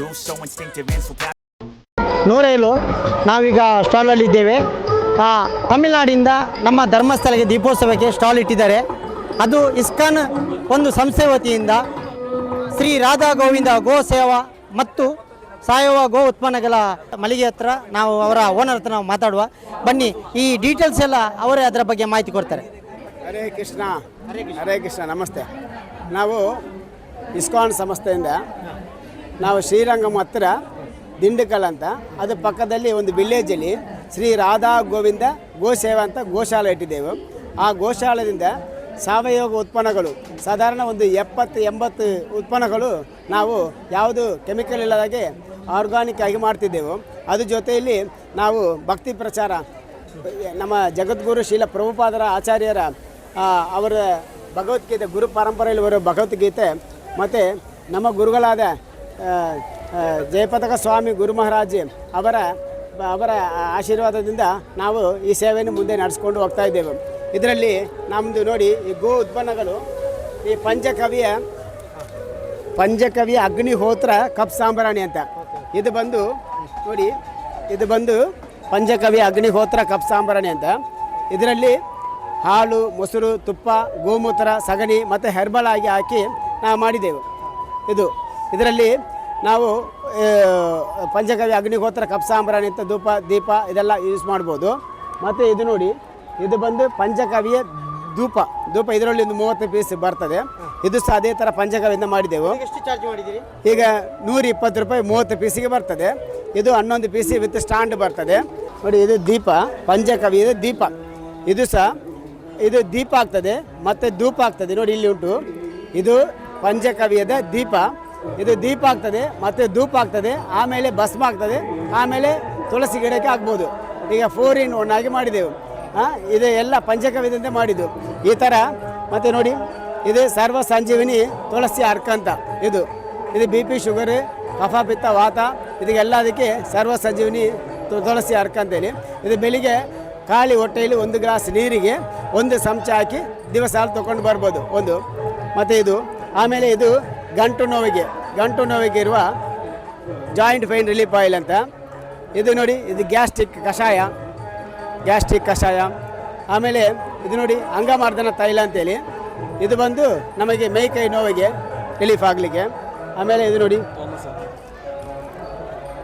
do so instinctive and so passionate. ನಾವೀಗ ಸ್ಟಾಲಲ್ಲಿದ್ದೇವೆ ಆ, ತಮಿಳುನಾಡಿಂದ ನಮ್ಮ ಧರ್ಮಸ್ಥಳಕ್ಕೆ ದೀಪೋತ್ಸವಕ್ಕೆ ಸ್ಟಾಲ್ ಇಟ್ಟಿದ್ದಾರೆ. ಅದು ಇಸ್ಕಾನ್ ಒಂದು ಸಂಸ್ಥೆ ವತಿಯಿಂದ ಶ್ರೀ ರಾಧಾ ಗೋವಿಂದ ಗೋ ಸೇವಾ ಮತ್ತು ಸಾವಯವ ಗೋ ಉತ್ಪನ್ನಗಳ ಮಳಿಗೆ ಹತ್ರ ನಾವು ಅವರ ಓನರ್ ಹತ್ರ ನಾವು ಮಾತಾಡುವ. ಬನ್ನಿ ಈ ಡೀಟೇಲ್ಸ್ ಎಲ್ಲ ಅವರೇ ಅದರ ಬಗ್ಗೆ ಮಾಹಿತಿ ಕೊಡ್ತಾರೆ. ಹರೇ ಕೃಷ್ಣ. ಹರೇ ಕೃಷ್ಣ ನಮಸ್ತೆ. ನಾವು ಇಸ್ಕಾನ್ ಸಂಸ್ಥೆಯಿಂದ ನಾವು ಶ್ರೀರಂಗಂ ಹತ್ತಿರ ದಿಂಡುಕಲ್ ಅಂತ. ಅದು ಪಕ್ಕದಲ್ಲಿ ಒಂದು ವಿಲೇಜಲ್ಲಿ ಶ್ರೀ ರಾಧಾ ಗೋವಿಂದ ಗೋಸೇವಾ ಅಂತ ಗೋಶಾಲೆ ಇಟ್ಟಿದ್ದೇವೆ. ಆ ಗೋಶಾಲದಿಂದ ಸಾವಯವ ಉತ್ಪನ್ನಗಳು, ಸಾಧಾರಣ ಒಂದು ಎಪ್ಪತ್ತು, ಎಂಬತ್ತು ಉತ್ಪನ್ನಗಳು ನಾವು ಯಾವುದು ಕೆಮಿಕಲ್ ಇಲ್ಲದಾಗೆ ಆರ್ಗಾನಿಕ್ ಆಗಿ ಮಾಡ್ತಿದ್ದೆವು. ಅದ್ರ ಜೊತೆಯಲ್ಲಿ ನಾವು ಭಕ್ತಿ ಪ್ರಚಾರ, ನಮ್ಮ ಜಗದ್ಗುರು ಶೀಲ ಪ್ರಭುಪಾದರ ಆಚಾರ್ಯರ ಅವರ ಭಗವದ್ಗೀತೆ, ಗುರು ಪರಂಪರೆಯಲ್ಲಿ ಬರೋ ಭಗವದ್ಗೀತೆ, ಮತ್ತು ನಮ್ಮ ಗುರುಗಳಾದ ಜಯಪತಕ ಸ್ವಾಮಿ ಗುರು ಮಹಾರಾಜ್ ಅವರ ಅವರ ಆಶೀರ್ವಾದದಿಂದ ನಾವು ಈ ಸೇವೆಯನ್ನು ಮುಂದೆ ನಡೆಸ್ಕೊಂಡು ಹೋಗ್ತಾ ಇದ್ದೇವೆ. ಇದರಲ್ಲಿ ನಮ್ಮದು ನೋಡಿ ಈ ಗೋ ಉತ್ಪನ್ನಗಳು, ಈ ಪಂಚಕವಿಯ ಪಂಚಕವಿಯ ಅಗ್ನಿಹೋತ್ರ ಕಪ್ ಸಾಂಬ್ರಾಣಿ ಅಂತ. ಇದು ಬಂದು ನೋಡಿ, ಇದು ಬಂದು ಪಂಚಕವಿಯ ಅಗ್ನಿಹೋತ್ರ ಕಪ್ ಸಾಂಬ್ರಾಣಿ ಅಂತ. ಇದರಲ್ಲಿ ಹಾಲು, ಮೊಸರು, ತುಪ್ಪ, ಗೋಮೂತ್ರ, ಸಗಣಿ ಮತ್ತು ಹೆರ್ಬಲ್ ಆಗಿ ಹಾಕಿ ನಾವು ಮಾಡಿದೆವು ಇದು ಇದರಲ್ಲಿ ನಾವು ಪಂಚಗವ್ಯ ಅಗ್ನಿಹೋತ್ರ ಕಪ್ ಸಾಂಬ್ರಾಣಿ ಅಂತ ಧೂಪ ದೀಪ ಇದೆಲ್ಲ ಯೂಸ್ ಮಾಡ್ಬೋದು. ಮತ್ತು ಇದು ನೋಡಿ ಇದು ಬಂದು ಪಂಚಕವಿಯ ಧೂಪ. ಧೂಪ ಇದರಲ್ಲಿ ಒಂದು ಮೂವತ್ತು ಪೀಸ್ ಬರ್ತದೆ. ಇದು ಸಹ ಅದೇ ಥರ ಪಂಚಗವ್ಯದಿಂದ ಮಾಡಿದೆವು. ಎಷ್ಟು ಚಾರ್ಜ್ ಮಾಡಿದ್ದೀರಿ? ಈಗ ನೂರ ಇಪ್ಪತ್ತು ರೂಪಾಯಿ ಮೂವತ್ತು ಪೀಸಿಗೆ ಬರ್ತದೆ. ಇದು ಹನ್ನೊಂದು ಪೀಸಿ ವಿತ್ ಸ್ಟ್ಯಾಂಡ್ ಬರ್ತದೆ. ನೋಡಿ ಇದು ದೀಪ ಪಂಚಕವಿಯ ದೀಪ. ಇದು ಸಹ ಇದು ದೀಪ ಆಗ್ತದೆ ಮತ್ತು ಧೂಪ ಆಗ್ತದೆ. ನೋಡಿ ಇಲ್ಲಿ ಉಂಟು. ಇದು ಪಂಚಕವಿಯದ ದೀಪ. ಇದು ದೀಪ ಆಗ್ತದೆ, ಮತ್ತು ಧೂಪ ಆಗ್ತದೆ, ಆಮೇಲೆ ಭಸ್ಮ ಆಗ್ತದೆ, ಆಮೇಲೆ ತುಳಸಿ ಗಿಡಕ್ಕೆ ಆಗ್ಬೋದು. ಈಗ ಫೋರ್ ಇನ್ ಒನ್ ಆಗಿ ಮಾಡಿದೆವು. ಹಾಂ ಇದು ಎಲ್ಲ ಪಂಚಕವಿದಂತೆ ಮಾಡಿದ್ದು. ಈ ಥರ ಮತ್ತು ನೋಡಿ, ಇದು ಸರ್ವ ಸಂಜೀವಿನಿ ತುಳಸಿ ಅರ್ಕ ಅಂತ. ಇದು ಇದು ಬಿ ಪಿ ಶುಗರ್, ಕಫ, ಪಿತ್ತ, ವಾತ ಇದಕ್ಕೆಲ್ಲ ಅದಕ್ಕೆ ಸರ್ವ ಸಂಜೀವಿನಿ ತುಳಸಿ ಅರ್ಕ ಅಂತೇಳಿ. ಇದು ಬೆಳಿಗ್ಗೆ ಖಾಲಿ ಹೊಟ್ಟೆಯಲ್ಲಿ ಒಂದು ಗ್ಲಾಸ್ ನೀರಿಗೆ ಒಂದು ಚಮಚ ಹಾಕಿ ದಿವಸ ಹಾಲು ತೊಗೊಂಡು ಬರ್ಬೋದು. ಒಂದು, ಮತ್ತು ಇದು, ಆಮೇಲೆ ಇದು ಗಂಟು ನೋವಿಗೆ ಗಂಟು ನೋವಿಗೆ ಇರುವ ಜಾಯಿಂಟ್ ಪೈನ್ ರಿಲೀಫ್ ಆಯಿಲ್ ಅಂತ. ಇದು ನೋಡಿ, ಇದು ಗ್ಯಾಸ್ಟ್ರಿಕ್ ಕಷಾಯ ಗ್ಯಾಸ್ಟ್ರಿಕ್ ಕಷಾಯ. ಆಮೇಲೆ ಇದು ನೋಡಿ, ಅಂಗಮಾರ್ದನ ತೈಲ ಅಂತೇಳಿ. ಇದು ಬಂದು ನಮಗೆ ಮೈಕೈ ನೋವಿಗೆ ರಿಲೀಫ್ ಆಗಲಿಕ್ಕೆ. ಆಮೇಲೆ ಇದು ನೋಡಿ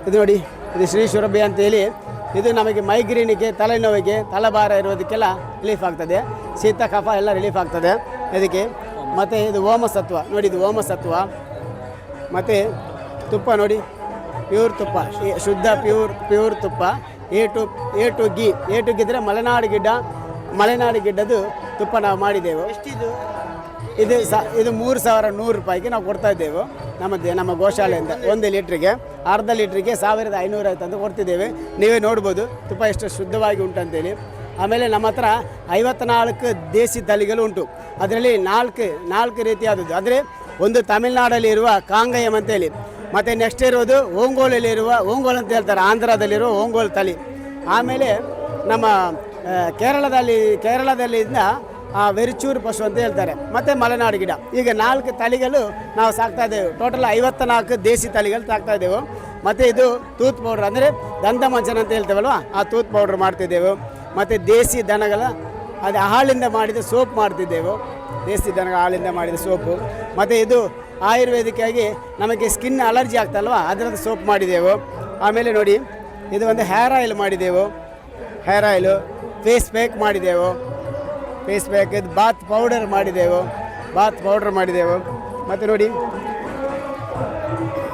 ಇದು ನೋಡಿ, ಇದು ಶ್ರೀ ಸುರಭಿ ಅಂತೇಳಿ. ಇದು ನಮಗೆ ಮೈಗ್ರೇನಿಗೆ, ತಲೆನೋವಿಗೆ, ತಲೆಭಾರ ಇರೋದಕ್ಕೆಲ್ಲ ರಿಲೀಫ್ ಆಗ್ತದೆ. ಶೀತ, ಕಫ ಎಲ್ಲ ರಿಲೀಫ್ ಆಗ್ತದೆ. ಇದಕ್ಕೆ ಮತ್ತು ಇದು ಓಮಸತ್ವ ನೋಡಿ ಇದು ಓಮಸತ್ವ ಮತ್ತು ತುಪ್ಪ ನೋಡಿ. ಪ್ಯೂರ್ ತುಪ್ಪ. ಶುದ್ಧ ಪ್ಯೂರ್ ಪ್ಯೂರ್ ತುಪ್ಪ. ಎ ಟು ಎ ಟು ಗಿ. ಎ ಟು ಗಿದ್ರೆ ಮಲೆನಾಡು ಗಿಡ್ಡ. ಮಲೆನಾಡು ಗಿಡ್ಡದು ತುಪ್ಪ ನಾವು ಮಾಡಿದೆವು ಎಷ್ಟಿದು? ಇದು ಸ ಇದು ಮೂರು ಸಾವಿರ ನೂರು ರೂಪಾಯಿಗೆ ನಾವು ಕೊಡ್ತಾ ಇದ್ದೇವೆ. ನಮ್ಮ ನಮ್ಮ ಗೋಶಾಲೆಯಿಂದ ಒಂದು ಲೀಟ್ರಿಗೆ ಅರ್ಧ ಲೀಟ್ರಿಗೆ ಸಾವಿರದ ಐನೂರು ಆಯ್ತು ಅಂತ ಕೊಡ್ತಿದ್ದೇವೆ. ನೀವೇ ನೋಡ್ಬೋದು ತುಪ್ಪ ಎಷ್ಟು ಶುದ್ಧವಾಗಿ ಉಂಟಂತೇಳಿ. ಆಮೇಲೆ ನಮ್ಮ ಹತ್ರ ಐವತ್ನಾಲ್ಕು ದೇಸಿ ತಳಿಗಳು ಉಂಟು. ಅದರಲ್ಲಿ ನಾಲ್ಕು ನಾಲ್ಕು ರೀತಿಯಾದದ್ದು. ಅಂದರೆ ಒಂದು ತಮಿಳ್ನಾಡಲ್ಲಿ ಇರುವ ಕಾಂಗಯಂ ಅಂತೇಳಿ. ಮತ್ತು ನೆಕ್ಸ್ಟ್ ಇರೋದು ಓಂಗೋಲಲ್ಲಿರುವ ಓಂಗೋಲ್ ಅಂತ ಹೇಳ್ತಾರೆ. ಆಂಧ್ರದಲ್ಲಿರುವ ಓಂಗೋಲ್ ತಳಿ. ಆಮೇಲೆ ನಮ್ಮ ಕೇರಳದಲ್ಲಿ ಕೇರಳದಲ್ಲಿ ಕೇರಳದಲ್ಲಿಂದ ಆ, ವೆರಿಚೂರು ಪಶು ಅಂತ ಹೇಳ್ತಾರೆ. ಮತ್ತು ಮಲೆನಾಡು ಗಿಡ. ಈಗ ನಾಲ್ಕು ತಳಿಗಳು ನಾವು ಸಾಕ್ತಾ ಇದ್ದೇವೆ. ಟೋಟಲ್ ಐವತ್ತ ನಾಲ್ಕು ದೇಸಿ ತಳಿಗಳು ಸಾಕ್ತಾ ಇದ್ದೇವೆ. ಮತ್ತು ಇದು ತೂತ್ ಪೌಡ್ರ್ ಅಂದರೆ ದಂತ ಮಂಚನ ಅಂತ ಹೇಳ್ತೇವಲ್ವ? ಆ ತೂತ್ ಪೌಡ್ರ್ ಮಾಡ್ತಿದ್ದೆವು. ಮತ್ತು ದೇಸಿ ದನಗಳ, ಅದು ಹಾಲಿಂದ ಮಾಡಿದ ಸೋಪ್ ಮಾಡ್ತಿದ್ದೆವು. ದೇಸಿ ದನಗಳ ಹಾಲಿಂದ ಮಾಡಿದ ಸೋಪು. ಮತ್ತು ಇದು ಆಯುರ್ವೇದಿಕ್ಕಾಗಿ ನಮಗೆ ಸ್ಕಿನ್ ಅಲರ್ಜಿ ಆಗ್ತಲ್ವ? ಅದರದ್ದು ಸೋಪ್ ಮಾಡಿದೆವು ಆಮೇಲೆ ನೋಡಿ, ಇದು ಒಂದು ಹೇರ್ ಆಯಿಲ್ ಮಾಡಿದೆವು ಹೇರ್ ಆಯಿಲು ಫೇಸ್ ಪ್ಯಾಕ್ ಮಾಡಿದೆವು ಫೇಸ್ ಪ್ಯಾಕ್ ಇದು ಬಾತ್ ಪೌಡರ್ ಮಾಡಿದೆವು ಬಾತ್ ಪೌಡರ್ ಮಾಡಿದೆವು ಮತ್ತು ನೋಡಿ,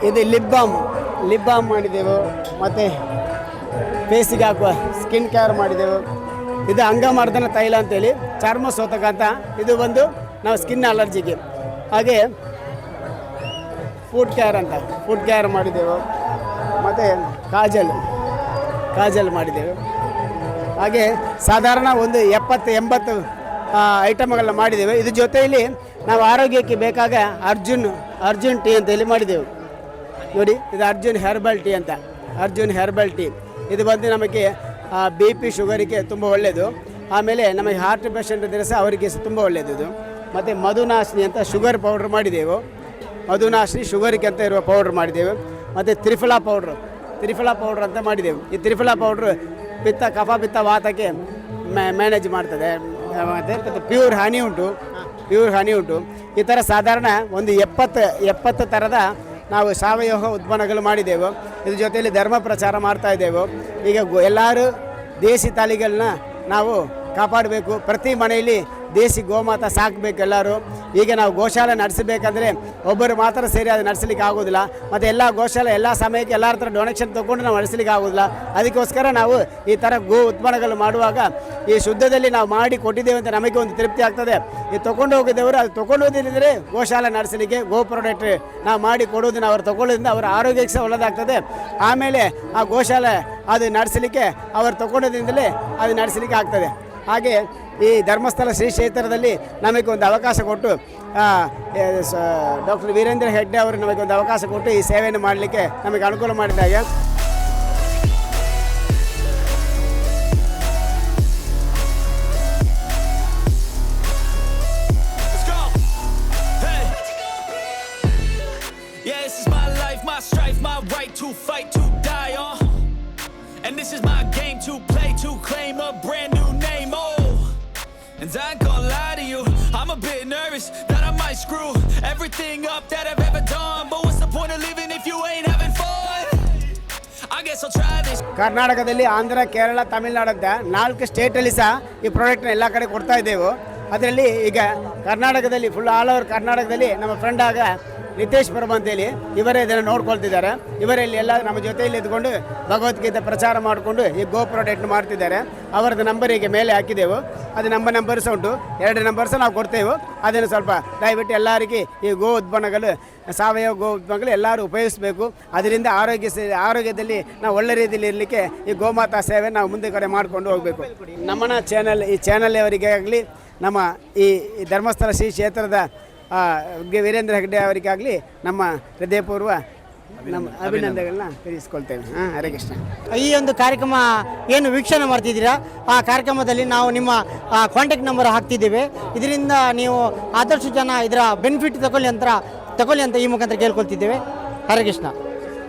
ಇದು ಲಿಪ್ ಬಾಮ್ ಲಿಪ್ ಬಾಮ್ ಮಾಡಿದೆವು ಮತ್ತು ಫೇಸಿಗೆ ಹಾಕುವ ಸ್ಕಿನ್ ಕೇರ್ ಮಾಡಿದೆವು. ಇದು ಅಂಗಮರ್ದನ ತೈಲ ಅಂತೇಳಿ, ಚರ್ಮ ಸೋತಕ ಅಂತ ಇದು ಬಂದು ನಾವು ಸ್ಕಿನ್ ಅಲರ್ಜಿಗೆ. ಹಾಗೆ ಫುಡ್ ಕೇರ್ ಅಂತ ಫುಡ್ ಕೇರ್ ಮಾಡಿದೆವು. ಮತ್ತು ಕಾಜಲ್ ಕಾಜಲ್ ಮಾಡಿದೆವು. ಹಾಗೆ ಸಾಧಾರಣ ಒಂದು ಎಪ್ಪತ್ತು, ಎಂಬತ್ತು ಐಟಮ್ಗಳನ್ನ ಮಾಡಿದ್ದೇವೆ ಇದ್ರ ಜೊತೆಯಲ್ಲಿ ನಾವು ಆರೋಗ್ಯಕ್ಕೆ ಬೇಕಾಗ ಅರ್ಜುನ್ ಅರ್ಜುನ್ ಟೀ ಅಂತ ಹೇಳಿ ಮಾಡಿದೆವು. ನೋಡಿ, ಇದು ಅರ್ಜುನ್ ಹೆರ್ಬಲ್ ಟೀ ಅಂತ, ಅರ್ಜುನ್ ಹೆರ್ಬಲ್ ಟೀ ಇದು ಬಂದು ನಮಗೆ ಬಿ ಪಿ ಶುಗರಿಗೆ ತುಂಬ ಒಳ್ಳೆಯದು ಆಮೇಲೆ ನಮಗೆ ಹಾರ್ಟ್ ಪೇಷಂಟ್ ಇದ್ದರೆ ಸಹ ಅವರಿಗೆ ಸಹ ತುಂಬ ಒಳ್ಳೆಯದು ಇದು. ಮತ್ತು ಮಧುನಾಶಿನಿ ಅಂತ ಶುಗರ್ ಪೌಡ್ರ್ ಮಾಡಿದೆವು. ಮಧುನಾಶಿನಿ ಶುಗರಿಗೆ ಅಂತ ಇರುವ ಪೌಡ್ರ್ ಮಾಡಿದೆವು. ಮತ್ತು ತ್ರಿಫಲಾ ಪೌಡ್ರು ತ್ರಿಫಲಾ ಪೌಡ್ರ್ ಅಂತ ಮಾಡಿದೆವು. ಈ ತ್ರಿಫಲಾ ಪೌಡ್ರ್ ಪಿತ್ತ ಕಫ ಪಿತ್ತ ವಾತಕ್ಕೆ ಮ್ಯಾನೇಜ್ ಮಾಡ್ತದೆ. ಮತ್ತು ಪ್ಯೂರ್ ಹನಿ ಉಂಟು. ಪ್ಯೂರ್ ಹನಿ ಉಂಟು. ಈ ಥರ ಸಾಧಾರಣ ಒಂದು ಎಪ್ಪತ್ತು ಎಪ್ಪತ್ತು ಥರದ ನಾವು ಸಾವಯವ ಉತ್ಪನ್ನಗಳು ಮಾಡಿದೆವು. ಇದ್ರ ಜೊತೆಯಲ್ಲಿ ಧರ್ಮ ಪ್ರಚಾರ ಮಾಡ್ತಾ ಇದ್ದೇವೆ. ಈಗ ಎಲ್ಲರೂ ದೇಸಿ ತಳಿಗಳನ್ನ ನಾವು ಕಾಪಾಡಬೇಕು. ಪ್ರತಿ ಮನೆಯಲ್ಲಿ ದೇಸಿ ಗೋಮಾತ ಸಾಕಬೇಕು ಎಲ್ಲರೂ ಈಗ ನಾವು ಗೋಶಾಲೆ ನಡೆಸಬೇಕಂದ್ರೆ ಒಬ್ಬರು ಮಾತ್ರ ಸೇರಿ ಅದು ನಡೆಸಲಿಕ್ಕೆ ಆಗೋದಿಲ್ಲ. ಮತ್ತು ಎಲ್ಲ ಗೋಶಾಲೆ, ಎಲ್ಲ ಸಮಯಕ್ಕೆ ಎಲ್ಲರ ಹತ್ರ ಡೊನೇಷನ್ ತೊಗೊಂಡು ನಾವು ನಡೆಸಲಿಕ್ಕೆ ಆಗೋದಿಲ್ಲ. ಅದಕ್ಕೋಸ್ಕರ ನಾವು ಈ ಥರ ಗೋ ಉತ್ಪನ್ನಗಳು ಮಾಡುವಾಗ ಈ ಶುದ್ಧದಲ್ಲಿ ನಾವು ಮಾಡಿ ಕೊಟ್ಟಿದ್ದೇವೆ ಅಂತ ನಮಗೆ ಒಂದು ತೃಪ್ತಿ ಆಗ್ತದೆ. ಈ ತೊಗೊಂಡು ಹೋಗಿದ್ದವರು ಅದು ತೊಗೊಂಡು ಹೋದಿದ್ರೆ ಗೋಶಾಲೆ ನಡೆಸಲಿಕ್ಕೆ ಗೋ ಪ್ರಾಡಕ್ಟ್ ನಾವು ಮಾಡಿ ಕೊಡೋದನ್ನು ಅವ್ರು ತಗೊಳ್ಳೋದ್ರಿಂದ ಅವರ ಆರೋಗ್ಯಕ್ಕೆ ಸಹ ಒಳ್ಳೆಯದಾಗ್ತದೆ ಆಮೇಲೆ ಆ ಗೋಶಾಲೆ ಅದು ನಡೆಸಲಿಕ್ಕೆ, ಅವರು ತಗೊಂಡೋದ್ರಿಂದಲೇ ಅದು ನಡೆಸಲಿಕ್ಕೆ ಆಗ್ತದೆ. ಹಾಗೆ ಈ ಧರ್ಮಸ್ಥಳ ಶ್ರೀ ಕ್ಷೇತ್ರದಲ್ಲಿ ನಮಗೊಂದು ಅವಕಾಶ ಕೊಟ್ಟು ಡಾಕ್ಟರ್ ವೀರೇಂದ್ರ ಹೆಗ್ಡೆ ಅವರು ನಮಗೊಂದು ಅವಕಾಶ ಕೊಟ್ಟು ಈ ಸೇವೆಯನ್ನು ಮಾಡಲಿಕ್ಕೆ ನಮಗೆ ಅನುಕೂಲ ಮಾಡಿದಾಗ to fight, to die on uh. and this is my game to play, to claim a brand new and I ain't gonna lie to you, I'm a bit nervous that I might screw everything up that I've ever done. But what's the point of living if you ain't having fun? I guess I'll try this. ಕರ್ನಾಟಕದಲ್ಲಿ ಆಂಧ್ರ ಕೇರಳ ತಮಿಳುನಾಡು ಅಂತ ನಾಲ್ಕು ಸ್ಟೇಟಲ್ಲಿ ಸಹ ಈ ಪ್ರಾಡಕ್ಟ್ನ ಎಲ್ಲ ಕಡೆ ಕೊಡ್ತಾ ಇದ್ದೆವು ಅದರಲ್ಲಿ ಈಗ ಕರ್ನಾಟಕದಲ್ಲಿ ಫುಲ್ ಆಲ್ ಓವರ್ ಕರ್ನಾಟಕದಲ್ಲಿ ನಮ್ಮ ಫ್ರೆಂಡ್ ಆಗ ನಿತೇಶ್ ಪ್ರಭು ಅಂತೇಳಿ ಇವರೇ ಇದನ್ನು ನೋಡ್ಕೊಳ್ತಿದ್ದಾರೆ. ಇವರಲ್ಲಿ ಎಲ್ಲ ನಮ್ಮ ಜೊತೆಯಲ್ಲಿ ಇದ್ಕೊಂಡು ಭಗವದ್ಗೀತೆ ಪ್ರಚಾರ ಮಾಡಿಕೊಂಡು ಈ ಗೋ ಪ್ರಾಡಕ್ಟ್ ಮಾಡ್ತಿದ್ದಾರೆ. ಅವರದ್ದು ನಂಬರ್ ಈಗ ಮೇಲೆ ಹಾಕಿದೆವು. ಅದು ನಮ್ಮ ನಂಬರ್ ಸಹ ಉಂಟು. ಎರಡು ನಂಬರ್ ಸಹ ನಾವು ಕೊಡ್ತೇವೆ. ಅದನ್ನು ಸ್ವಲ್ಪ ದಯವಿಟ್ಟು ಎಲ್ಲರಿಗೆ ಈ ಗೋ ಉತ್ಪನ್ನಗಳು ಸಾವಯವ ಗೋ ಉತ್ಪನ್ನಗಳು ಎಲ್ಲರೂ ಉಪಯೋಗಿಸಬೇಕು. ಅದರಿಂದ ಆರೋಗ್ಯ ಆರೋಗ್ಯದಲ್ಲಿ ನಾವು ಒಳ್ಳೆ ರೀತಿಯಲ್ಲಿ ಇರಲಿಕ್ಕೆ ಈ ಗೋಮಾತಾ ಸೇವೆ ನಾವು ಮುಂದೆ ಕಡೆ ಮಾಡಿಕೊಂಡು ಹೋಗಬೇಕು. ನಮ್ಮನ ಚಾನಲ್ ಈ ಚಾನಲ್ ಅವರಿಗೆ ಆಗಲಿ ನಮ್ಮ ಈ ಧರ್ಮಸ್ಥಳ ಶ್ರೀ ಕ್ಷೇತ್ರದ ವೀರೇಂದ್ರ ಹೆಗ್ಡೆ ಅವರಿಗಾಗಲಿ ನಮ್ಮ ಹೃದಯಪೂರ್ವ ನಮ್ಮ ಅಭಿನಂದನೆಗಳನ್ನ ತಿಳಿಸ್ಕೊಳ್ತೇವೆ ಹಾಂ ಹರೇ ಕೃಷ್ಣ. ಈ ಒಂದು ಕಾರ್ಯಕ್ರಮ ಏನು ವೀಕ್ಷಣೆ ಮಾಡ್ತಿದ್ದೀರಾ? ಆ ಕಾರ್ಯಕ್ರಮದಲ್ಲಿ ನಾವು ನಿಮ್ಮ ಕಾಂಟ್ಯಾಕ್ಟ್ ನಂಬರ್ ಹಾಕ್ತಿದ್ದೇವೆ. ಇದರಿಂದ ನೀವು ಆದಷ್ಟು ಜನ ಇದರ ಬೆನಿಫಿಟ್ ತಗೊಳ್ಳಿ ಅಂತ ತಗೊಳ್ಳಿ ಅಂತ ಈ ಮುಖಾಂತರ ಕೇಳ್ಕೊಳ್ತಿದ್ದೇವೆ. ಹರೇ ಕೃಷ್ಣ.